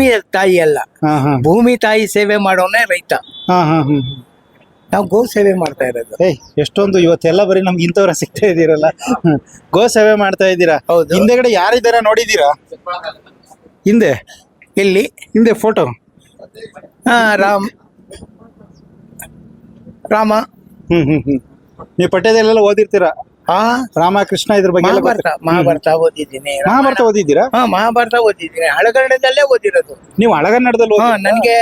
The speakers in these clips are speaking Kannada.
ಭೂಮಿ ತಾಯಿ ಅಲ್ಲ. ಭೂಮಿ ತಾಯಿ ಸೇವೆ ಮಾಡೋನೇ ರೈತ. ಹಾ ಹಾ ನಾವು ಗೋ ಸೇವೆ ಮಾಡ್ತಾ ಇರೋದು. ಏಯ್ ಎಷ್ಟೊಂದು ಇವತ್ತೆಲ್ಲ ಬರೀ ನಮ್ಗೆ ಇಂಥವ್ರ ಸಿಗ್ತಾ ಇದೀರಲ್ಲ ಹ್ಮ್. ಗೋ ಸೇವೆ ಮಾಡ್ತಾ ಇದ್ದೀರಾ? ಹೌದು. ಹಿಂದೆಗಡೆ ಯಾರಿದ್ದಾರ ನೋಡಿದೀರಾ ಹಿಂದೆ? ಇಲ್ಲಿ ಹಿಂದೆ ಫೋಟೋ. ಹಾ ರಾಮ್. ರಾಮ. ಹ್ಮ್ ಹ್ಮ್ ಹ್ಮ್. ನೀವು ಪಠ್ಯದಲ್ಲೆಲ್ಲ ಓದಿರ್ತೀರಾ? ಆ? ರಾಮಕೃಷ್ಣ ಇದ್ರ ಬಗ್ಗೆ ಎಲ್ಲ ಮಹಾಭಾರತ ಗೊತ್ತಾ? ಮಹಾಭಾರತ ಓದಿದ್ದೀನಿ. ಮಹಾಭಾರತ ಓದಿದ್ದೀರಾ? ಹಾ ಮಹಾಭಾರತ ಓದಿದ್ದೀನಿ. ಹಳಗನ್ನಡದಲ್ಲೇ ಓದಿರೋದು. ನೀವು ಹಳಗನ್ನಡದಲ್ಲಿ ಹಾ ನನಗೆ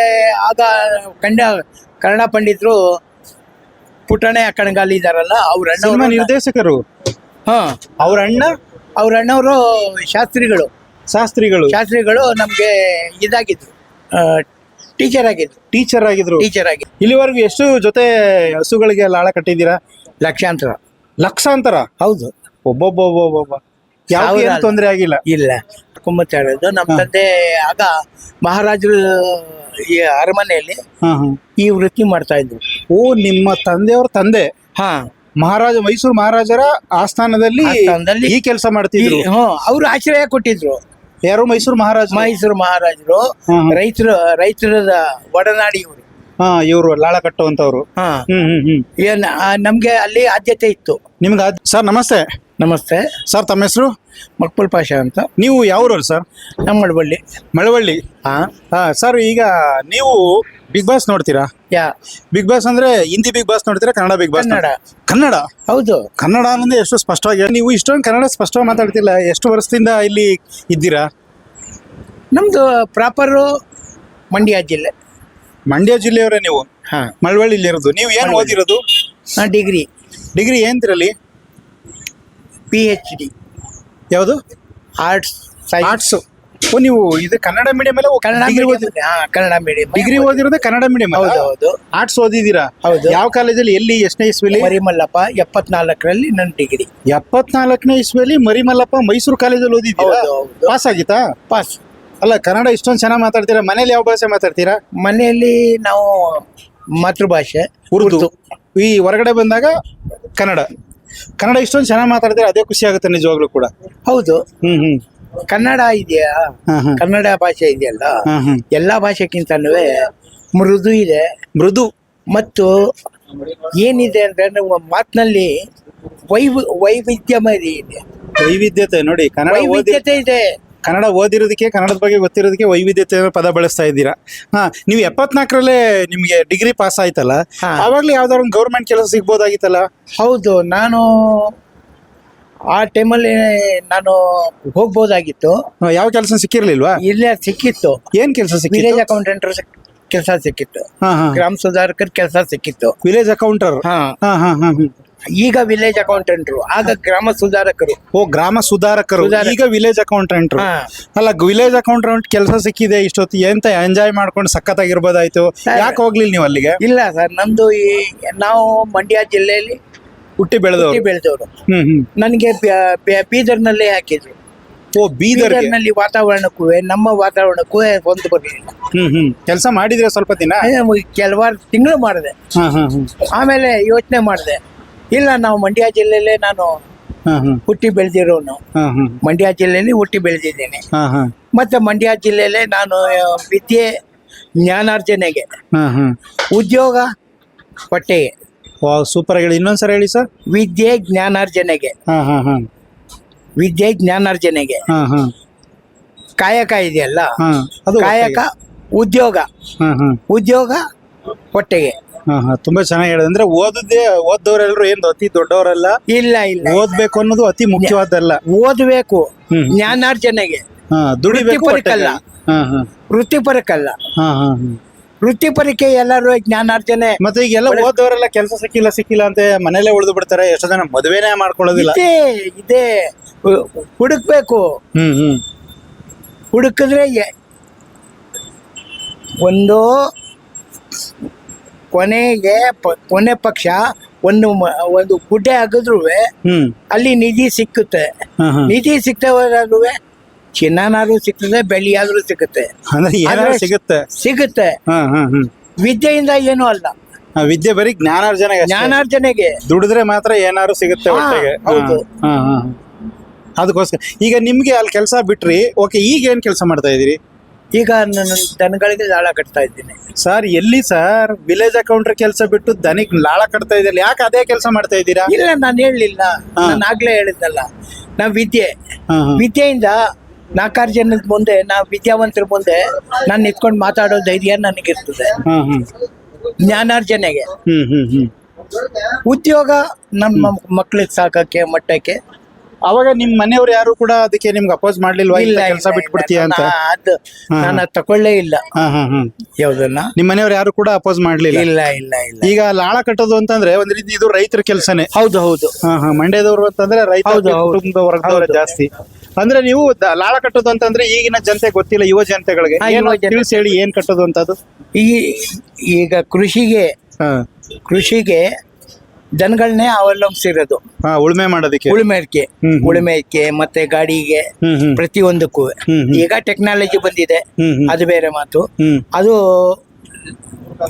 ಆಗ ಕಂಡ ಕನ್ನಡ ಪಂಡಿತರು ಪುಟ್ಟಣೆ ಅಕ್ಕಣಗಾಲಿ ಇದಾರಲ್ಲ ಅವ್ರ ಸಿನಿಮಾ ನಿರ್ದೇಶಕರು? ಹಾ. ಅವ್ರ ಅಣ್ಣ? ಅವ್ರ ಅಣ್ಣವರು ಶಾಸ್ತ್ರಿಗಳು. ಶಾಸ್ತ್ರಿಗಳು? ಶಾಸ್ತ್ರಿಗಳು ನಮ್ಗೆ ಇದಾಗಿದ್ರು. ಟೀಚರ್ ಆಗಿದ್ರು. ಟೀಚರ್ ಆಗಿದ್ರು. ಟೀಚರ್ ಆಗಿದ್ರು. ಇಲ್ಲಿವರೆಗೂ ಎಷ್ಟು ಜೊತೆ ಹಸುಗಳಿಗೆ ಲಾಳ ಕಟ್ಟಿದ್ದೀರಾ? ಲಕ್ಷಾಂತರ. ಲಕ್ಷಾಂತರ? ಹೌದು. ಒಬ್ಬೊಬ್ಬ ಯಾವ ಸಾವಿರ ಏನು ಅಲ್ಲ. ತೊಂದರೆ ಆಗಿಲ್ಲ? ಇಲ್ಲ. ಕುಂಬತ್ತ ನಮ್ಮ ತಂದೆ ಆಗ ಮಹಾರಾಜರು ಈ ಅರಮನೆಯಲ್ಲಿ ಹಾ ಹಾ. ಈ ವೃತ್ತಿ ಮಾಡ್ತಾ ಇದ್ರು. ಓ ನಿಮ್ಮ ತಂದೆಯವ್ರ ತಂದೆ? ಹಾ. ಮಹಾರಾಜ ಮೈಸೂರು ಮಹಾರಾಜರ ಆಸ್ಥಾನದಲ್ಲಿ ಆಸ್ಥಾನದಲ್ಲಿ ಈ ಕೆಲಸ ಮಾಡ್ತಿದ್ರು. ಹ್ಮ್ ಅವ್ರು ಆಶ್ರಯ ಕೊಟ್ಟಿದ್ರು. ಯಾರು ಮೈಸೂರು ಮಹಾರಾಜ ಮೈಸೂರು ಮಹಾರಾಜರು ಹ್ಮ್. ರೈತರು ರೈತರ ಒಡನಾಡಿ ಇವರು ಹಾ ಇವರು ಲಾಳ ಕಟ್ಟುವಂತವ್ರು. ಹಾ. ಹ್ಮ್ ಹ್ಮ್ ಹ್ಮ್. ಏನ್ ಆ, ನಮ್ಗೆ ಅಲ್ಲಿ ಆದ್ಯತೆ ಇತ್ತು. ನಿಮ್ಗೆ ಸರ್ ನಮಸ್ತೆ. ನಮಸ್ತೆ. ಸರ್ ತಮ್ಮ ಹೆಸರು? ಮಕ್ಬುಲ್ ಪಾಷಾ ಅಂತ. ನೀವು ಯಾವ್ರವ್ರು ಸರ್? ನಮ್ಮ ಮಳವಳ್ಳಿ. ಮಳವಳ್ಳಿ ಹಾ. ಹಾ ಸರ್ ಈಗ ನೀವು ಬಿಗ್ ಬಾಸ್ ನೋಡ್ತೀರಾ? ಯಾ. ಬಿಗ್ ಬಾಸ್ ಅಂದ್ರೆ ಹಿಂದಿ ಬಿಗ್ ಬಾಸ್ ನೋಡ್ತೀರಾ ಕನ್ನಡ ಬಿಗ್ ಬಾಸ್ ಕನ್ನಡ. ಕನ್ನಡ? ಹೌದು. ಕನ್ನಡ ಅನ್ನೋದು ಎಷ್ಟು ಸ್ಪಷ್ಟವಾಗಿ ನೀವು ಇಷ್ಟೊಂದು ಕನ್ನಡ ಸ್ಪಷ್ಟವಾಗಿ ಮಾತಾಡ್ತಿಲ್ಲ ಎಷ್ಟು ವರ್ಷದಿಂದ ಇಲ್ಲಿ ಇದ್ದೀರಾ? ನಮ್ದು ಪ್ರಾಪರು ಮಂಡ್ಯ ಜಿಲ್ಲೆ. ಮಂಡ್ಯ ಜಿಲ್ಲೆಯವರೇ ನೀವು? ಹಾ. ಮಳವಳ್ಳಿಲಿ ಇರೋದು ನೀವು ಏನು ಓದಿರೋದು? ನಾ ಡಿಗ್ರಿ. ಡಿಗ್ರಿ ಏನ್ತಿರಲ್ಲಿ? ಪಿ ಎಚ್ ಡಿ ಯಾವುದು? ಆರ್ಟ್ಸ್ ಆರ್ಟ್ಸ್ ಓ ನೀವು ಇದು ಕನ್ನಡ ಮೀಡಿಯಂ ಅಲ್ಲ ಕನ್ನಡ ಹಾ ಕನ್ನಡ ಮೀಡಿಯಂ ಡಿಗ್ರಿ ಓದಿರೋದೇ ಕನ್ನಡ ಮೀಡಿಯಂ ಹೌದು ಹೌದು ಆರ್ಟ್ಸ್ ಓದಿದ್ದೀರಾ? ಹೌದು. ಯಾವ ಕಾಲೇಜಲ್ಲಿ? ಎಲ್ಲಿ ಎಷ್ಟನೇ ಇಸ್ವಿಲಿ? ಮರಿಮಲ್ಲಪ್ಪ ಎಪ್ಪತ್ನಾಲ್ಕರಲ್ಲಿ ನನ್ನ ಡಿಗ್ರಿ. ಎಪ್ಪತ್ನಾಲ್ಕನೇ ಇಸ್ವಿಯಲ್ಲಿ ಮರಿಮಲ್ಲಪ್ಪ ಮೈಸೂರು ಕಾಲೇಜಲ್ಲಿ ಓದಿದ್ದೀರಾ? ಹೌದು, ಹೌದು. ಪಾಸ್ ಆಗಿತ್ತಾ? ಪಾಸ್ ಅಲ್ಲ ಕನ್ನಡ ಇಷ್ಟೊಂದು ಚೆನ್ನಾಗಿ ಮಾತಾಡ್ತೀರಾ? ಮನೇಲಿ ಯಾವ ಭಾಷೆ ಮಾತಾಡ್ತೀರಾ? ಮನೆಯಲ್ಲಿ ನಾವು ಮಾತೃಭಾಷೆ ಉರ್ದು. ಈ ಹೊರಗಡೆ ಬಂದಾಗ ಕನ್ನಡ. ಕನ್ನಡ ಇಷ್ಟೊಂದು ಚೆನ್ನಾಗಿ ಮಾತಾಡ್ತೀರಾ? ಅದೇ ಖುಷಿ ಆಗುತ್ತೆ ನಿಜವಾಗ್ಲೂ ಕೂಡ. ಹೌದು. ಹ್ಮ್ ಹ್ಮ್. ಕನ್ನಡ ಇದೆಯಾ. ಕನ್ನಡ ಭಾಷೆ ಇದೆಯಲ್ಲ. ಎಲ್ಲಾ ಭಾಷೆಗಿಂತನೂ ಮೃದು ಇದೆ. ಮೃದು. ಮತ್ತು ಏನಿದೆ ಅಂದ್ರೆ ನಮ್ಮ ಮಾತಿನಲ್ಲಿ ವೈವ್ ವೈವಿಧ್ಯಮಯ ಇದೆ. ವೈವಿಧ್ಯತೆ ನೋಡಿ ಕನ್ನಡ ವೈವಿಧ್ಯತೆ ಇದೆ. ಕನ್ನಡ ಓದಿರೋದಕ್ಕೆ ಕನ್ನಡದ ಬಗ್ಗೆ ಗೊತ್ತಿರೋದಕ್ಕೆ ವೈವಿಧ್ಯತೆ ಪದ ಬಳಸ್ತಾ ಇದ್ದೀರಾ? ಹಾ ನೀವು ಎಪ್ಪತ್ನಾಲ್ಕರಲ್ಲೇ ನಿಮಗೆ ಡಿಗ್ರಿ ಪಾಸ್ ಆಯ್ತಲ್ಲ? ಆವಾಗಲೇ ಯಾವ್ದಾದ್ರು ಒಂದು ಗೌರ್ಮೆಂಟ್ ಕೆಲಸ ಸಿಗ್ಬೋದಾಗಿತ್ತಲ್ಲ? ಹೌದು ನಾನು ಆ ಟೈಮಲ್ಲಿ ನಾನು ಹೋಗ್ಬೋದಾಗಿತ್ತು. ಯಾವ ಕೆಲಸ ಸಿಕ್ಕಿರ್ಲಿಲ್ವಾ? ಇಲ್ಲ ಸಿಕ್ಕಿತ್ತು. ಏನ್ ಕೆಲಸ ವಿಲೇಜ್ ಅಕೌಂಟೆಂಟರ್ ಕೆಲಸ ಸಿಕ್ಕಿತ್ತು. ಹಾ ಹಾ. ಗ್ರಾಮ ಸುಧಾರಕರ್ ಕೆಲಸ ಸಿಕ್ಕಿತ್ತು. ವಿಲೇಜ್ ಅಕೌಂಟರ್ ಹಾ ಹಾ ಹಾ. ಈಗ ವಿಲೇಜ್ ಅಕೌಂಟೆಂಟ್ರು ಆಗ ಗ್ರಾಮ ಸುಧಾರಕರು. ಓ ಗ್ರಾಮ ಸುಧಾರಕರು. ಸುಧಾರಕ. ಈಗ ವಿಲೇಜ್ ಅಕೌಂಟೆಂಟ್ ಹಾ. ಅಲ್ಲ ವಿಲೇಜ್ ಅಕೌಂಟೆಂಟ್ ಕೆಲಸ ಸಿಕ್ಕಿದೆ ಇಷ್ಟೊತ್ತು ಎಂತ ಎಂಜಾಯ್ ಮಾಡ್ಕೊಂಡು ಸಖತ್ ಆಗಿರ್ಬೋದಾಯ್ತು ಯಾಕೆ ಹೋಗ್ಲಿಲ್ಲ ನೀವು ಅಲ್ಲಿಗೆ? ಇಲ್ಲ ಸರ್ ನಮ್ದು ಈ ನಾವು ಮಂಡ್ಯ ಜಿಲ್ಲೆಯಲ್ಲಿ ಹುಟ್ಟಿ ಬೆಳೆದವರು. ಬೆಳೆದವರು. ಹ್ಮ್ ಹ್ಮ್. ನನಗೆ ಬೀದರ್ನಲ್ಲೇ ಹಾಕಿದ್ರು. ಓ ಬೀದರ್ ಬೀದರ್ನಲ್ಲಿ ವಾತಾವರಣಕ್ಕೂ ನಮ್ಮ ವಾತಾವರಣಕ್ಕೂ ಹೊಂದು ಬರಲಿಲ್ಲ ಹ್ಮ್ ಹ್ಮ್. ಕೆಲಸ ಮಾಡಿದ್ರೆ ಸ್ವಲ್ಪ ದಿನ? ಕೆಲವಾರು ತಿಂಗಳು ಮಾಡಿದೆ. ಹ್ಮ್. ಆಮೇಲೆ ಯೋಚನೆ ಮಾಡಿದೆ. ಇಲ್ಲ ನಾವು ಮಂಡ್ಯ ಜಿಲ್ಲೆಯಲ್ಲೇ ನಾನು ಹುಟ್ಟಿ ಬೆಳೆದಿರೋನು. ಮಂಡ್ಯ ಜಿಲ್ಲೆಯಲ್ಲಿ ಹುಟ್ಟಿ ಬೆಳೆದಿದ್ದೇನೆ. ಹಾ ಹಾ. ಮತ್ತೆ ಮಂಡ್ಯ ಜಿಲ್ಲೆಯಲ್ಲೇ ನಾನು ವಿದ್ಯೆ ಜ್ಞಾನಾರ್ಜನೆಗೆ ಹಾ ಹಾ. ಉದ್ಯೋಗ ಹೊಟ್ಟೆಗೆ ಸೂಪರ್ ಹೇಳಿ ಇನ್ನೊಂದ್ಸರಿ ಹೇಳಿ ಸರ್. ವಿದ್ಯೆ ಜ್ಞಾನಾರ್ಜನೆಗೆ. ಹಾ ಹಾ ಹಾ. ವಿದ್ಯೆ ಜ್ಞಾನಾರ್ಜನೆಗೆ. ಕಾಯಕ ಇದೆಯಲ್ಲ? ಕಾಯಕ ಉದ್ಯೋಗ. ಉದ್ಯೋಗ ಹೊಟ್ಟೆಗೆ ತುಂಬಾ ಚೆನ್ನಾಗಿ ಹೇಳಿದೆ. ಅಂದ್ರೆ ಓದದೇ ಓದ್ದವರೆಲ್ಲರೂ ಏನ್ ಅತಿ ದೊಡ್ಡವರಲ್ಲ? ಇಲ್ಲ ಇಲ್ಲ ಓದ್ಬೇಕು ಅನ್ನೋದು ಅತಿ ಮುಖ್ಯವಾದಲ್ಲ ಓದ್ಬೇಕು. ಜ್ಞಾನಾರ್ಜನೆಗೆ. ಹಾ ದುಡಿಬೇಕು ವೃತ್ತಿಪರಕ್ಕಲ್ಲ. ವೃತ್ತಿಪರಕ್ಕಲ್ಲ. ವೃತ್ತಿಪರಕ್ಕೆ ಎಲ್ಲರೂ ಜ್ಞಾನಾರ್ಜನೆ ಮತ್ತೆ ಈಗೆಲ್ಲ ಓದೋರೆಲ್ಲ ಕೆಲಸ ಸಿಕ್ಕಿಲ್ಲ ಸಿಕ್ಕಿಲ್ಲ ಅಂತ ಮನೇಲೆ ಉಳಿದು ಬಿಡ್ತಾರೆ. ಎಷ್ಟೋ ಜನ ಮದುವೆನೇ ಮಾಡ್ಕೊಳ್ಳೋದಿಲ್ಲ. ಇದೇ ಇದೇ. ಹುಡುಕ್ಬೇಕು. ಹುಡುಕಿದ್ರೆ ಒಂದು ಕೊನೆಗೆ ಪ- ಕೊನೆ ಪಕ್ಷ ಒಂದು ಮ- ಒಂದು ಗುಡ್ಡೆ ಹಾಕಿದ್ರು ಹ್ಮ್. ಅಲ್ಲಿ ನಿಧಿ ಸಿಕ್ಕುತ್ತೆ. ನಿಧಿ ಸಿಗ್ತಾ ಹೋದ್ರೂ ಚಿನ್ನನಾದ್ರೂ ಸಿಗ್ತದೆ ಬೆಳ್ಳಿಯಾದ್ರೂ ಸಿಗುತ್ತೆ ಅಂದ್ರೆ ಏನಾದ್ರು ಆದ್ರೆ ಸಿಗುತ್ತೆ. ಸಿಗುತ್ತೆ. ಹ್ಮ್ ವಿದ್ಯೆಯಿಂದ ಏನೂ ಅಲ್ಲ. ಆ ವಿದ್ಯೆ ಬರೀ ಜ್ಞಾನಾರ್ಜನೆ ಜ್ಞಾನಾರ್ಜನೆಗೆ. ದುಡಿದ್ರೆ ಮಾತ್ರ ಏನಾದ್ರು ಸಿಗುತ್ತೆ ಹಾ, ಹೌದು. ಅದಕ್ಕೋಸ್ಕರ. ಈಗ ನಿಮ್ಗೆ ಅಲ್ಲಿ ಕೆಲಸ ಬಿಟ್ರಿ ಓಕೆ ಈಗ ಏನ್ ಕೆಲಸ ಮಾಡ್ತಾ ಇದೀರಿ ಈಗ ನನ್ನ ದನಗಳಿಗೆ ಲಾಳ ಕಟ್ತಾ ಇದ್ದೀನಿ. ಸರ್ ಎಲ್ಲಿ ಸರ್? ವಿಲೇಜ್ ಅಕೌಂಟ್ರ್ ಕೆಲಸ ಬಿಟ್ಟು ದನಿಗ್ ಲಾಳ ಕಟ್ತಾ ಇದ್ದಿಲ್ಲ ಯಾಕೆ ಅದೇ ಕೆಲಸ ಮಾಡ್ತಾ ಇದ್ದೀರಾ? ಇಲ್ಲ ನಾನು ಹೇಳಲಿಲ್ಲ ನಾನು ಆಗ್ಲೇ ಹೇಳಿದ್ನಲ್ಲ ನಾವು ವಿದ್ಯೆ. ವಿದ್ಯೆಯಿಂದ ನಾಲ್ಕಾರು ಜನದ ಮುಂದೆ ನಾ ವಿದ್ಯಾವಂತರ ಮುಂದೆ ನಾನು ನಿಂತ್ಕೊಂಡು ಮಾತಾಡೋ ಧೈರ್ಯ ನನಗಿರ್ತದೆ. ಹ್ಮ್ ಹ್ಮ್ ಜ್ಞಾನಾರ್ಜನೆಗೆ. ಹ್ಮ್ ಹ್ಮ್ ಹ್ಮ್. ಉದ್ಯೋಗ ನಮ್ಮ ಮಕ್ಳಿಗೆ ಸಾಕಕ್ಕೆ ಮಟ್ಟಕ್ಕೆ ಅವಾಗ ನಿಮ್ ಮನೆಯವ್ರು ಯಾರು ಕೂಡ ಅದಕ್ಕೆ ನಿಮ್ಗೆ ಅಪೋಸ್ ಮಾಡ್ಲಿಲ್ವಾ? ಇಲ್ಲ ಕೆಲಸ ಬಿಟ್ಬಿಡ್ತೀಯ ಅಂತ? ಅದು ನಾನು ಅದ್ ತಕೊಳ್ಳೇ ಇಲ್ಲ. ಹಾ ಹಾ ಹಾ. ಯಾವ್ದನ್ನ? ನಿಮ್ ಮನೆಯವ್ರು ಯಾರು ಕೂಡ ಅಪೋಸ್ ಮಾಡ್ಲಿಲ್ಲ? ಇಲ್ಲ ಇಲ್ಲ ಇಲ್ಲ. ಈಗ ಲಾಳ ಕಟ್ಟೋದು ಅಂತಂದ್ರೆ ಒಂದ್ ರೀತಿ ಇದು ರೈತರ ಕೆಲಸನೇ. ಹೌದು ಹೌದು. ಹಾ ಹಾ. ಮಂಡ್ಯದವರು ಅಂತಂದ್ರೆ ರೈತ ಹೌದು, ಹೌದು. ಕುಟುಂಬದ ವರ್ಗದವರೇ ಜಾಸ್ತಿ. ಅಂದ್ರೆ ನೀವು ದ- ಲಾಳ ಕಟ್ಟೋದು ಅಂತಂದ್ರೆ ಈಗಿನ ಜನತೆ ಗೊತ್ತಿಲ್ಲ ಯುವ ಜನತೆಗಳಿಗೆ. ಹಾ, ಏನು ಜನತೆ. ತಿಳಿಸಿ ಹೇಳಿ ಏನ್ ಕಟ್ಟೋದು ಅಂತದ್ದು? ಈ ಈಗ ಕೃಷಿಗೆ ಹಾ. ಕೃಷಿಗೆ ದನಗಳನ್ನೇ ಅವಲಂಬಿಸಿರೋದು. ಹಾ ಉಳುಮೆ ಮಾಡೋದಕ್ಕೆ. ಉಳುಮೆಕ್ಕೆ ಉಳುಮೆಕ್ಕೆ ಮತ್ತೆ ಗಾಡಿಗೆ ಪ್ರತಿಯೊಂದಕ್ಕೂ. ಈಗ ಟೆಕ್ನಾಲಜಿ ಬಂದಿದೆ. ಅದು ಬೇರೆ ಮಾತು. ಅದು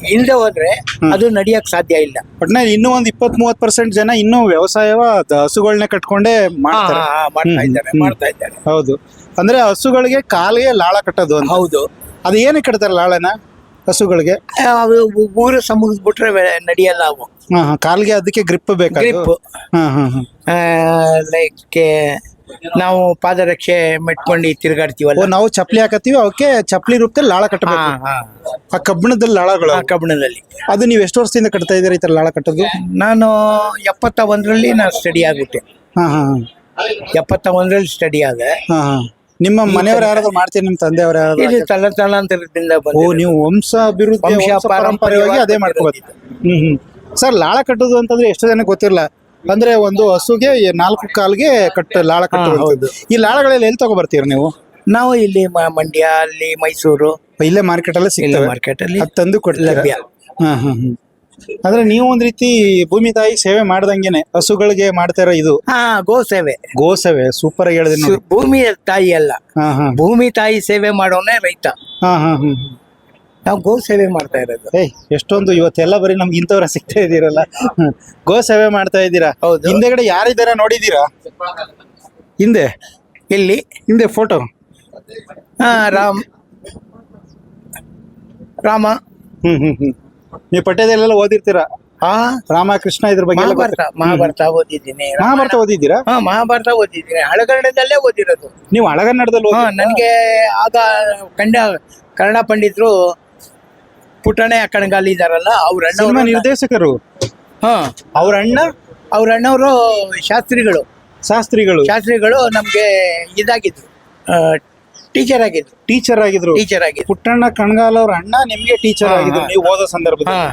ಇಲ್ಲದೆ ಹೋದ್ರೆ ಅದು ನಡಿಯಕ್ ಸಾಧ್ಯ ಇಲ್ಲ. ಒಟ್ನಲ್ಲಿ ಇನ್ನೂ ಒಂದ್ ಇಪ್ಪತ್ ಮೂವತ್ ಪರ್ಸೆಂಟ್ ಜನ ಇನ್ನೂ ವ್ಯವಸಾಯವ ಹಸುಗಳನ್ನ ಹಸುಗಳ್ನೆ ಕಟ್ಕೊಂಡೇ ಮಾಡ್ತಾರೆ. ಹಾ, ಮಾಡ್ತಾ ಇದ್ದಾರೆ ಮಾಡ್ತಾ ಇದ್ದಾರೆ. ಹೌದು. ಅಂದ್ರೆ ಹಸುಗಳಿಗೆ ಕಾಲಿಗೆ ಲಾಳ ಕಟ್ಟೋದು ಅಂತ. ಹೌದು. ಅದು ಏನಕ್ಕೆ ಕಟ್ತಾರೆ ಲಾಳನ? ಹಸುಗಳಿಗೆ? ಅವು ಊರು ಸಮುದ್ಬಿಟ್ರೆ ನಡೆಯಲ್ಲ ಅವು. ಹಾ ಹಾ ಕಾಲ್ಗೆ ಅದಕ್ಕೆ ಗ್ರಿಪ್ ಬೇಕು ಗ್ರಿಪ್. ಹಾ ಹಾ ಹಾ. ಲೈಕ್ ನಾವು ಪಾದರಕ್ಷೆ ಮೆಟ್ಕೊಂಡು ಓ ತಿರ್ಗಾಡ್ತೀವಲ್ಲ ನಾವು ಚಪ್ಲಿ ಹಾಕತ್ತೀವಿ ಅವಕ್ಕೆ ಚಪ್ಲಿ ರೂಪದಲ್ಲಿ ಲಾಳ ಕಟ್ಟಬೇಕು ಹಾ, ಹಾ. ಆ ಕಬ್ಬಿಣದಲ್ಲಿ ಲಾಳಗಳು. ಆ ಕಬ್ಬಣದಲ್ಲಿ. ಅದು ನೀವು ಎಷ್ಟು ವರ್ಷದಿಂದ ಕಟ್ತಾ ಇದ್ದೀರಿ ಈ ತರ ಲಾಳ ಕಟ್ಟೋದು? ನಾನು ಎಪ್ಪತ್ತ ಒಂದರಲ್ಲಿ ನಾನು ಸ್ಟಡಿ ಆಗುತ್ತೆ. ಹಾ ಹಾ ಎಪ್ಪತ್ತ ಒಂದರಲ್ಲಿ ಸ್ಟಡಿ ಆದ. ಹಾ ಹಾ. ನಿಮ್ಮ ಮನೆಯವ್ರು ಯಾರಾದ್ರೂ ಮಾಡ್ತೀರಿ? ನಿಮ್ಮ ತಂದೆಯವ್ರು ಯಾರಾದ್ರೂ ಇದು ಓ ನೀವು ವಂಶ ಅಭಿವೃದ್ಧಿ ವಂಶ ವಂಶ ಪಾರಂಪರ್ಯವಾಗಿ ಅದೇ ಮಾಡ್ಕೋಬೇಕು ಹ್ಮ್ ಹ್ಮ್. ಸರ್ ಲಾಳ ಕಟ್ಟೋದು ಅಂತಂದ್ರೆ ಎಷ್ಟು ಜನ ಗೊತ್ತಿರಲ್ಲ ಅಂದ್ರೆ ಒಂದು ಹಸುಗೆ ಈ ನಾಲ್ಕು ಕಾಲ್ಗೆ ಕಟ್ಟ ಲಾಳ ಕಟ್ಟೋದು ಹೌದು. ಈ ಲಾಳಗಳಲ್ಲಿ ಎಲ್ಲಿ ತಗೊಬರ್ತೀರ ನೀವು? ನಾವು ಇಲ್ಲಿ ಮ- ಮಂಡ್ಯ ಅಲ್ಲಿ ಮೈಸೂರು. ಇಲ್ಲೇ ಮಾರ್ಕೆಟ್ ಅಲ್ಲೇ ಸಿಗ್ತದೆ ಸಿಗ್ತವೆ ಮಾರ್ಕೆಟ್ ಅಲ್ಲಿ ಅದ್ ತಂದು ಕೊಡ್ತೀರಾ? ಹ್ಮ್ ಹ್ಮ್ ಹ್ಮ್. ಅಂದ್ರೆ ನೀವು ಒಂದ್ ರೀತಿ ಭೂಮಿ ತಾಯಿ ಸೇವೆ ಮಾಡ್ದಂಗೆನೆ ಹಸುಗಳಿಗೆ ಮಾಡ್ತಾ ಇರೋ ಇದು? ಹಾ ಗೋ ಸೇವೆ. ಗೋ ಸೇವೆ ಸೂಪರ್ ಆಗಿ ಹೇಳಿದ್ರಿ ನೋಡಿ. ಭೂಮಿ ತಾಯಿ ಅಲ್ಲ. ಹಾ ಹಾ. ಭೂಮಿ ತಾಯಿ ಸೇವೆ ಮಾಡೋನೇ ರೈತ. ಹಾ ಹಾ ಹ್ಮ್ ನಾವು ಗೋ ಸೇವೆ ಮಾಡ್ತಾ ಇರೋದು. ಏಯ್ ಎಷ್ಟೊಂದು ಇವತ್ತೆಲ್ಲ ಬರೀ ನಮ್ಗೆ ಇಂಥವ್ರ ಸಿಗ್ತಾ ಇದ್ದೀರಲ್ಲ. ಹ್ಮ್. ಗೋ ಸೇವೆ ಮಾಡ್ತಾ ಇದ್ದೀರಾ? ಹೌದು. ಹಿಂದೆಗಡೆ ಯಾರಿದ್ದಾರ ನೋಡಿದೀರಾ ಹಿಂದೆ? ಇಲ್ಲಿ ಹಿಂದೆ ಫೋಟೋ ಹಾ ರಾಮ್. ರಾಮ. ಹ್ಮ್ ಹ್ಮ್ ಹ್ಮ್. ನೀವು ಪಠ್ಯದಲ್ಲೆಲ್ಲ ಓದಿರ್ತೀರಾ? ಹಾ ರಾಮಕೃಷ್ಣ ಇದ್ರ ಬಗ್ಗೆ ಎಲ್ಲ ಮಹಾಭಾರತ ಓದಿದ್ದೀನಿ. ಮಹಾಭಾರತ ಓದಿದ್ದೀರಾ? ಹಾ ಮಹಾಭಾರತ ಓದಿದ್ದೀನಿ. ಹಳಗನ್ನಡದಲ್ಲೇ ಓದಿರೋದು. ನೀವು ಹಳಗನ್ನಡದಲ್ಲಿ ಹಾ ನನಗೆ ಆಗ ಕಂಡ ಕನ್ನಡ ಪಂಡಿತರು ಪುಟಣೆ ಕಣಗಾಲಿ ಇದಾರಲ್ಲ ಅವ್ರ ಸಿನಿಮಾ ಅಣ್ಣ ನಿರ್ದೇಶಕರು? ಹಾ. ಅವ್ರ ಅಣ್ಣ? ಅವ್ರ ಅಣ್ಣವರು ಶಾಸ್ತ್ರಿಗಳು. ಶಾಸ್ತ್ರಿಗಳು. ಶಾಸ್ತ್ರಿಗಳು ನಮ್ಗೆ ಇದಾಗಿದ್ರು. ಟೀಚರ್ ಆಗಿದ್ರು. ಟೀಚರ್ ಆಗಿದ್ರು. ಟೀಚರ್ ಆಗಿದ್ರು. ಪುಟ್ಟಣ್ಣ ಕಣ್ಗಾಲ್ ಅವ್ರ ಅಣ್ಣ ನಿಮ್ಗೆ ಟೀಚರ್ ಆಗಿದ್ರು. ನೀವು ಓದೋ ಸಂದರ್ಭದಲ್ಲಿ.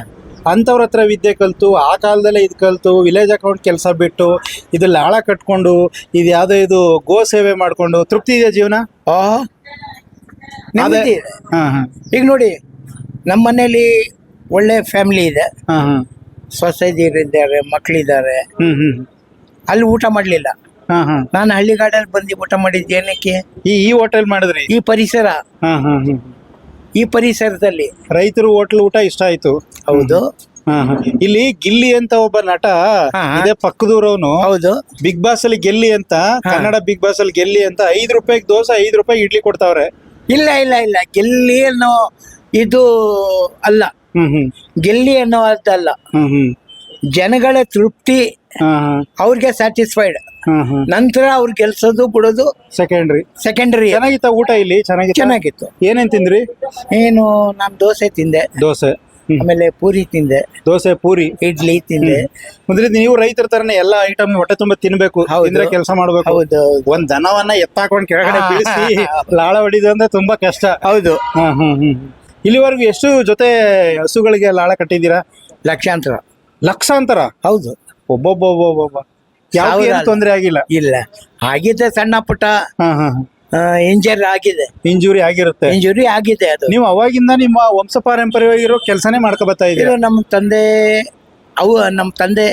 ಅಂತವ್ರ ಅಂಥವ್ರ ಹತ್ರ ವಿದ್ಯೆ ಕಲ್ತು ಆ ಕಾಲದಲ್ಲೇ ಇದು ಕಲ್ತು ವಿಲೇಜ್ ಅಕೌಂಟ್ ಕೆಲಸ ಬಿಟ್ಟು ಇದು ಲಾಳ ಕಟ್ಕೊಂಡು ಇದು ಯಾವುದೋ ಇದು ಗೋ ಸೇವೆ ಮಾಡ್ಕೊಂಡು ತೃಪ್ತಿ ಇದೆ ಜೀವನ? ಈಗ ನೋಡಿ ನಮ್ಮ ಮನೇಲಿ ಒಳ್ಳೆ ಫ್ಯಾಮಿಲಿ ಇದೆ. ಸೊಸೈಟಿ ಇದ್ದಾರೆ ಮಕ್ಳಿದ್ದಾರೆ. ಮಕ್ಕಳಿದ್ದಾರೆ ಅಲ್ಲಿ ಊಟ ಮಾಡಲಿಲ್ಲ. ಹಾ ಹಾ. ನಾನು ಹಳ್ಳಿಗಾಡಲ್ಲಿ ಬಂದು ಊಟ ಮಾಡಿದ್ದು ಏನಕ್ಕೆ? ಈ ಈ ಹೋಟೆಲ್ ಮಾಡಿದ್ರಿ? ಈ ಪರಿಸರ. ಹಾ ಹಾ ಹ್ಮ್ ಈ ಪರಿಸರದಲ್ಲಿ. ರೈತರು ಹೋಟೆಲ್ ಊಟ ಇಷ್ಟ ಆಯ್ತು. ಹೌದು. ಹಾ ಹಾ. ಇಲ್ಲಿ ಗಿಲ್ಲಿ ಅಂತ ಒಬ್ಬ ನಟ ಹಾ. ಇದೇ ಪಕ್ಕದೂರವನು. ಹೌದು. ಬಿಗ್ ಬಾಸ್ ಅಲ್ಲಿ ಗೆಲ್ಲಿ ಅಂತ ಕನ್ನಡ ಬಿಗ್ ಬಾಸ್ ಅಲ್ಲಿ ಗೆಲ್ಲಿ ಅಂತ ಐದ್ ರೂಪಾಯಿ ದೋಸೆ ಐದ್ ರೂಪಾಯಿ ಇಡ್ಲಿ ಕೊಡ್ತಾವ್ರೆ. ಇಲ್ಲ ಇಲ್ಲ ಇಲ್ಲ. ಗೆಲ್ಲಿ ಅನ್ನೋ ಇದು ಅಲ್ಲ. ಹ್ಮ್ ಹ್ಮ್. ಗೆಲ್ಲಿ ಅನ್ನೋದಲ್ಲ ಹ್ಮ್ ಹ್ಮ್. ಜನಗಳ ತೃಪ್ತಿ ಹಾ ಹಾ. ಅವ್ರಿಗೆ ಸ್ಯಾಟಿಸ್ಫೈಡ್ ನಂತರ ಅವ್ರ ಕೆಲಸದ್ದು ಕೊಡೋದು ಸೆಕೆಂಡ್ರಿ ಸೆಕೆಂಡರಿ ಚೆನ್ನಾಗಿತ್ತು ಊಟ ಇಲ್ಲಿ? ಚೆನ್ನಾಗಿತ್ತು? ಚೆನ್ನಾಗಿತ್ತು. ಏನೇನ್ ತಿಂದ್ರಿ? ಏನು ನಾನು ದೋಸೆ ತಿಂದೆ. ದೋಸೆ. ಆಮೇಲೆ ಪೂರಿ ತಿಂದೆ. ದೋಸೆ ಪೂರಿ. ಇಡ್ಲಿ ತಿಂದೆ. ಅಂದ್ರೆ ನೀವು ರೈತರ ತರನೇ ಎಲ್ಲಾ ಐಟಮ್ ಹೊಟ್ಟೆ ತುಂಬಾ ತಿನ್ಬೇಕು. ತಿಂದ್ರೆ ಕೆಲಸ ಮಾಡ್ಬೇಕು. ಹೌದು ಒಂದ್ ದನವನ್ನ ಎತ್ತಾಕೊಂಡು ಕೆಳಗಡೆ ಬಿಡಿಸಿ ಬೀಳಿಸಿ ಲಾಳ ಹೊಡಿದು ಅಂದ್ರೆ ತುಂಬಾ ಕಷ್ಟ. ಹೌದು. ಹ್ಮ್ ಹ್ಮ್ ಹ್ಮ್ ಇಲ್ಲಿವರೆಗೂ ಎಷ್ಟು ಜೊತೆ ಹಸುಗಳಿಗೆ ಲಾಳ ಕಟ್ಟಿದ್ದೀರಾ? ಲಕ್ಷಾಂತರ. ಲಕ್ಷಾಂತರ? ಹೌದು. ಒಬ್ಬೊಬ್ಬೊಬ್ಬೊಬ್ಬ ಯಾವ ಸಾವಿರ. ತೊಂದರೆ ಆಗಿಲ್ಲ. ಇಲ್ಲ. ಆಗಿದೆ ಸಣ್ಣ ಪುಟ್ಟ ಹಾ ಹಾ ಇಂಜರಿ ಆಗಿದೆ. ಇಂಜುರಿ ಆಗಿರುತ್ತೆ. ಇಂಜುರಿ ಆಗಿದೆ ಅದು. ನೀವು ಅವಾಗಿಂದ ನಿಮ್ಮ ವಂಶ ಪಾರಂಪರ್ಯವಾಗಿರೋ ಕೆಲಸನೇ ಮಾಡ್ಕೊಬತ್ತಾ ಇದ್ದೀರಾ ಇದು ನಮ್ಮ ತಂದೆ ಅವು ನಮ್ಮ ತಂದೆ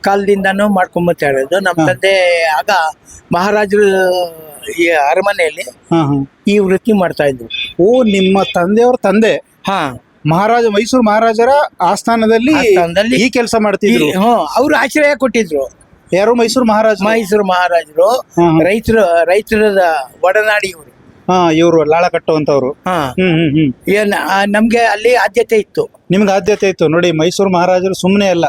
ಕಾಲದಿಂದನೂ ಮಾಡ್ಕೊಂಬತ್ತ ಇರೋದು. ನಮ್ಮ ತಂದೆ ಆಗ ಮಹಾರಾಜರು ಈ ಅರಮನೆಯಲ್ಲಿ ಹಾ ಹಾ. ಈ ವೃತ್ತಿ ಮಾಡ್ತಾ ಇದ್ರು. ಓ ನಿಮ್ಮ ತಂದೆಯವ್ರ ತಂದೆ? ಹಾ. ಮಹಾರಾಜ ಮೈಸೂರು ಮಹಾರಾಜರ ಆಸ್ಥಾನದಲ್ಲಿ ಆಸ್ಥಾನದಲ್ಲಿ ಈ ಕೆಲಸ ಮಾಡ್ತಿದ್ರು. ಹ್ಮ್ ಅವ್ರು ಆಶ್ರಯ ಕೊಟ್ಟಿದ್ರು. ಯಾರು ಮೈಸೂರು ಮಹಾರಾಜ ಮೈಸೂರು ಮಹಾರಾಜರು. ರೈತರು ರೈತರ ಒಡನಾಡಿ ಇವರು. ಹಾ ಇವರು ಲಾಳ ಕಟ್ಟುವಂತವ್ರು ಹಾ. ಹ್ಮ್ ಹ್ಮ್ ಹ್ಮ್. ಏನ್ ಆ, ನಮ್ಗೆ ಅಲ್ಲಿ ಆದ್ಯತೆ ಇತ್ತು. ನಿಮ್ಗೆ ಆದ್ಯತೆ ಇತ್ತು. ನೋಡಿ ಮೈಸೂರು ಮಹಾರಾಜರು ಸುಮ್ಮನೆ ಅಲ್ಲ.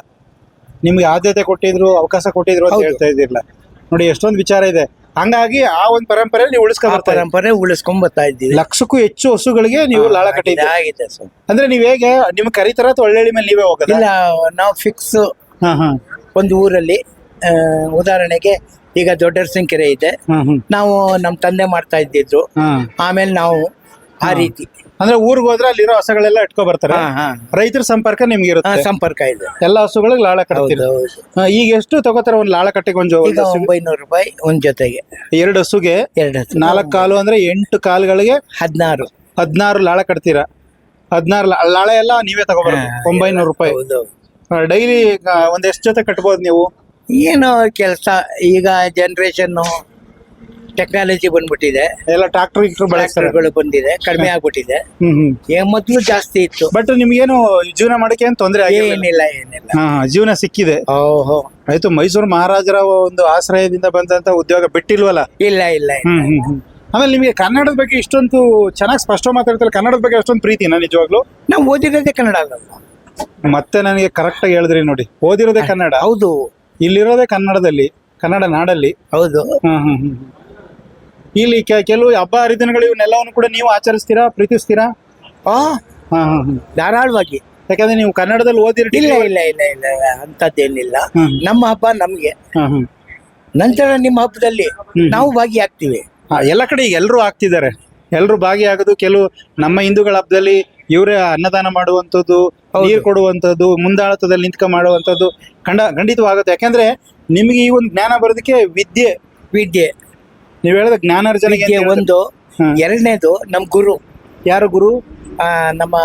ನಿಮ್ಗೆ ಆದ್ಯತೆ ಕೊಟ್ಟಿದ್ರು ಅವಕಾಶ ಕೊಟ್ಟಿದ್ರು ಅಂತ ಹೌದು. ಹೇಳ್ತಾ ಇದ್ದಿಲ್ಲ ನೋಡಿ ಎಷ್ಟೊಂದು ವಿಚಾರ ಇದೆ. ಹಂಗಾಗಿ ಆ ಒಂದು ಪರಂಪರೆ ನೀವು ಬರ್ತಾರೆ ಬರ್ತಾ ಪರಂಪರೆ ಉಳಿಸ್ಕೊಂಡ್ ಬರ್ತಾ ಇದ್ದೀವಿ. ಲಕ್ಷಕ್ಕೂ ಹೆಚ್ಚು ಹಸುಗಳಿಗೆ ನೀವು ಲಾಳ ಕಟ್ಟಿದ್ರೆ ಆಗಿದೆ ಸರ್. ಅಂದ್ರೆ ನೀವ್ ಹೇಗೆ ನಿಮ್ಗೆ ಕರೀತಾರ ಅಥವಾ ಒಳ್ಳೆ ಮೇಲೆ ನೀವೇ ಹೋಗೋದ? ಇಲ್ಲ ನಾವು ಫಿಕ್ಸ್ ಹಾ ಹಾ. ಒಂದು ಊರಲ್ಲಿ ಆ, ಉದಾಹರಣೆಗೆ ಈಗ ದೊಡ್ಡರಸಿಂಕೆರೆ ಇದೆ. ಹ್ಮ್ ಹ್ಮ್. ನಾವು ನಮ್ಮ ತಂದೆ ಮಾಡ್ತಾ ಇದ್ದಿದ್ರು. ಹಾ. ಆಮೇಲೆ ನಾವು ಆ ರೀತಿ. ಅಂದ್ರೆ ಊರಿಗೆ ಹೋದ್ರೆ ಅಲ್ಲಿರೋ ಹಸುಗಳೆಲ್ಲ ಇಟ್ಕೊ ಬರ್ತಾರೆ. ಹಾ ಹಾ. ರೈತರ ಸಂಪರ್ಕ ನಿಮ್ಗೆ ಆ, ಇರುತ್ತೆ ಸಂಪರ್ಕ ಇದೆ. ಎಲ್ಲ ಹಸುಗಳಿಗೆ ಲಾಳ ಕಟ್ತೀರಿ. ಹೌದು ಹೌದು. ಹಾ, ಈಗ ಎಷ್ಟು ತಗೋತಾರೆ ಒಂದ್ ಲಾಳ ಕಟ್ಟಿಗೆ ಒಂದು ಈಗ ಒಂಬೈನೂರು ರೂಪಾಯಿ ಒಂದ್ ಜೊತೆಗೆ. ಎರಡು ಹಸುಗೆ ಎರಡು ಹತ್ತು. ನಾಲ್ಕು ಕಾಲು ಅಂದ್ರೆ ಎಂಟು ಕಾಲುಗಳಿಗೆ ಹದಿನಾರು. ಹದಿನಾರು ಲಾಳ ಕಟ್ತೀರಾ? ಹದಿನಾರು ಲಾಳ ಎಲ್ಲ ನೀವೇ ತಗೋಬಾರ ಒಂಬೈನೂರು ರೂಪಾಯಿ. ಹೌದು ಡೈಲಿ ಒಂದ್ ಎಷ್ಟು ಜೊತೆ ಕಟ್ಬೋದು ನೀವು? ಏನೋ ಕೆಲಸ ಈಗ ಜನರೇಷನ್ ಟೆಕ್ನಾಲಜಿ ಬಂದ್ಬಿಟ್ಟಿದೆ. ಎಲ್ಲ ಟ್ರಾಕ್ಟರ್ ಗಿಕ್ಟರ್ ಬಳಸ್ತಾರೆ. ಟ್ರ್ಯಾಕ್ಟರ್ಗಳು ಬಂದಿದೆ ಕಡಿಮೆ ಆಗ್ಬಿಟ್ಟಿದೆ. ಹ್ಮ್ ಹ್ಮ್. ಏ ಮೊದ್ಲು ಜಾಸ್ತಿ ಇತ್ತು. ಬಟ್ ನಿಮ್ಗೇನು ಜೀವನ ಮಾಡಕ್ಕೆ ಏನ್ ತೊಂದರೆ ಆಗಿಲ್ಲ? ಏನಿಲ್ಲ ಏನಿಲ್ಲ. ಹಾ ಜೀವನ ಸಿಕ್ಕಿದೆ. ಓಹೋ. ಆಯ್ತು ಮೈಸೂರು ಮಹಾರಾಜರ ಒಂದು ಆಶ್ರಯದಿಂದ ಬಂದಂತ ಉದ್ಯೋಗ ಬಿಟ್ಟಿಲ್ವಲ್ಲ? ಇಲ್ಲ ಇಲ್ಲ ಇಲ್ಲ. ಹ್ಮ್ ಹ್ಮ್ ಹ್ಮ್. ಆಮೇಲೆ ನಿಮಗೆ ಕನ್ನಡದ ಬಗ್ಗೆ ಇಷ್ಟೊಂದು ಚೆನ್ನಾಗಿ ಸ್ಪಷ್ಟ ಮಾತಾಡ್ತಾರೆ ಕನ್ನಡದ ಬಗ್ಗೆ ಅಷ್ಟೊಂದು ಪ್ರೀತಿ ನಾನು ನಿಜವಾಗ್ಲು? ನಾವು ಓದಿರೋದೇ ಕನ್ನಡ ಅಲ್ಲ ಮತ್ತೆ ನನಗೆ ಕರೆಕ್ಟ್ ಆಗಿ ಹೇಳಿದ್ರಿ ನೋಡಿ. ಓದಿರೋದೇ ಕನ್ನಡ. ಹೌದು. ಇಲ್ಲಿರೋದೇ ಕನ್ನಡದಲ್ಲಿ ಕನ್ನಡ ನಾಡಲ್ಲಿ. ಹೌದು. ಹ್ಮ್ ಹ್ಮ್ ಹ್ಮ್ ಹ್ಮ್. ಇಲ್ಲಿ ಕೆ- ಕೆಲವು ಹಬ್ಬ ಹರಿದಿನಗಳು ಇವನ್ನೆಲ್ಲವನ್ನು ಕೂಡ ನೀವು ಆಚರಿಸ್ತೀರಾ ಪ್ರೀತಿಸ್ತೀರಾ? ಆ ಹಾ ಹಾ ಹ್ಮ್. ಧಾರಾಳವಾಗಿ. ಯಾಕಂದ್ರೆ ನೀವು ಕನ್ನಡದಲ್ಲಿ ಓದಿರ್ತೀರಿ. ಇಲ್ಲ ಇಲ್ಲ ಇಲ್ಲ ಇಲ್ಲ ಇಲ್ಲ ಅಂತದ್ದೇನಿಲ್ಲ ಹ್ಮ್. ನಮ್ಮ ಹಬ್ಬ ನಮ್ಗೆ. ಹ್ಮ್ ಹ್ಮ್. ನಂತರ ನಿಮ್ಮ ಹಬ್ಬದಲ್ಲಿ ನಾವು ಭಾಗಿಯಾಗ್ತೀವಿ. ಹಾ, ಎಲ್ಲ ಕಡೆ ಈಗ ಎಲ್ಲರೂ ಆಗ್ತಿದ್ದಾರೆ. ಎಲ್ಲರೂ ಭಾಗಿಯಾಗೋದು ಕೆಲವು ನಮ್ಮ ಹಿಂದೂಗಳ ಹಬ್ಬದಲ್ಲಿ ಇವರೇ ಅನ್ನದಾನ ಮಾಡುವಂಥದ್ದು. ನೀರು ಕೊಡುವಂಥದ್ದು ಮುಂದಾಳತದಲ್ಲಿ ನಿಂತ್ಕ ಮಾಡುವಂಥದ್ದು ಖಂಡ ಖಂಡಿತವಾಗುತ್ತೆ. ಯಾಕಂದ್ರೆ ನಿಮಗೆ ಈ ಒಂದು ಜ್ಞಾನ ಬರೋದಕ್ಕೆ ವಿದ್ಯೆ ವಿದ್ಯೆ. ನೀವು ಹೇಳಿದ ಜ್ಞಾನಾರ್ಜನೆಗೆ ಒಂದು. ಎರಡನೇದು ನಮ್ ಗುರು. ಯಾರು ಗುರು? ಆ, ನಮ್ಮ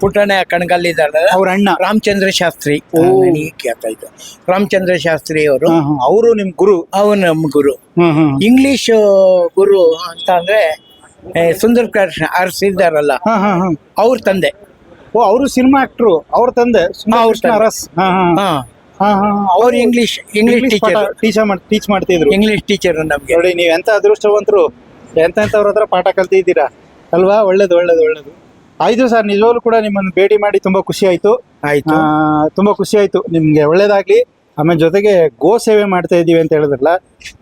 ಪುಟ್ಟಣ್ಣ ಕಣಗಲ್ಲಿದ್ದಾರೆ ಅವ್ರ ಅಣ್ಣ. ರಾಮಚಂದ್ರ ಶಾಸ್ತ್ರಿ. ಓ. ಕೇಳ್ತಾ ಇದ್ದು ರಾಮಚಂದ್ರ ಶಾಸ್ತ್ರಿ ಅವರು. ಅವರು ನಿಮ್ ಗುರು? ಅವ್ರು ನಮ್ ಗುರು. ಇಂಗ್ಲಿಷ್ ಗುರು ಅಂತ ಅಂದ್ರೆ ಸುಂದರ್ ಕೃಷ್ಣ ಅರಸಿದ್ದಾರಲ್ಲ ಅವ್ರ ತಂದೆ. ಓ ಅವರು ಸಿನಿಮಾ ಆಕ್ಟ್ರು ಅವ್ರ ತಂದೆ. ಅರಸ್. ಹಾ ಹಾ. ಹಾ. ಹಾ ಹಾ ಅವ್ರು English English teacher teacher teach ಮಾಡ್ತಿದ್ರು. ಇಂಗ್ಲಿಷ್ ಟೀಚರ್ ನಮ್ಗೆ. ನೋಡಿ ನೀವ್ ಎಂತ ಅದೃಷ್ಟವಂತರು ಎಂತ ಎಂತವ್ರ ಹತ್ರ ಪಾಠ ಕಲ್ತಿದ್ದೀರಾ? ಅಲ್ವಾ? ಒಳ್ಳೇದು ಒಳ್ಳೇದು ಒಳ್ಳೇದು. ಆಯ್ತು ಸರ್ ನಿಜವಾಗ್ಲೂ ಕೂಡ ನಿಮ್ಮನ್ನು ಭೇಟಿ ಮಾಡಿ ತುಂಬಾ ಖುಷಿ ಆಯ್ತು. ಆಯ್ತು. ತುಂಬಾ ಖುಷಿ ಆಯ್ತು. ನಿಮ್ಗೆ ಒಳ್ಳೇದಾಗ್ಲಿ. ಆಮೇಲೆ ಜೊತೆಗೆ ಗೋ ಸೇವೆ ಮಾಡ್ತಾ ಇದೀವಿ ಅಂತ ಹೇಳಿದ್ರಲ್ಲ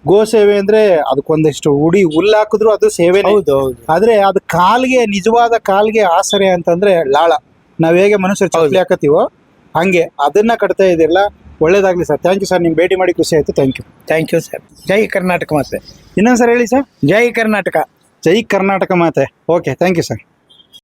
ಗೋ ಸೇವೆ ಅಂದ್ರೆ ಅದಕ್ಕೊಂದಿಷ್ಟು ಉಡಿ ಹುಲ್ಲು ಹಾಕಿದ್ರು ಅದು ಸೇವೆ ಹೌದು ಹೌದು. ಆದ್ರೆ ಅದು ಕಾಲ್ಗೆ ನಿಜವಾದ ಕಾಲ್ಗೆ ಆಸರೆ ಅಂತಂದ್ರೆ ಲಾಳ. ನಾವ್ ಹೇಗೆ ಮನುಷ್ಯರು ಚಪ್ಪಲಿ ಹಾಕತ್ತೀವೋ ಹಂಗೆ ಅದನ್ನ ಕಟ್ತಾ ಇದಿರಲ್ಲ ಒಳ್ಳೇದಾಗ್ಲಿ ಸರ್. Thank you sir. ನಿಮ್ ಭೇಟಿ ಮಾಡಿ ಖುಷಿ ಆಯ್ತು. Thank you thank you sir ಜೈ ಕರ್ನಾಟಕ ಮಾತೆ. ಇನ್ನೊಂದ್ಸರಿ ಹೇಳಿ ಸರ್. ಜೈ ಕರ್ನಾಟಕ. ಜೈ ಕರ್ನಾಟಕ ಮಾತೆ. Okay thank you sir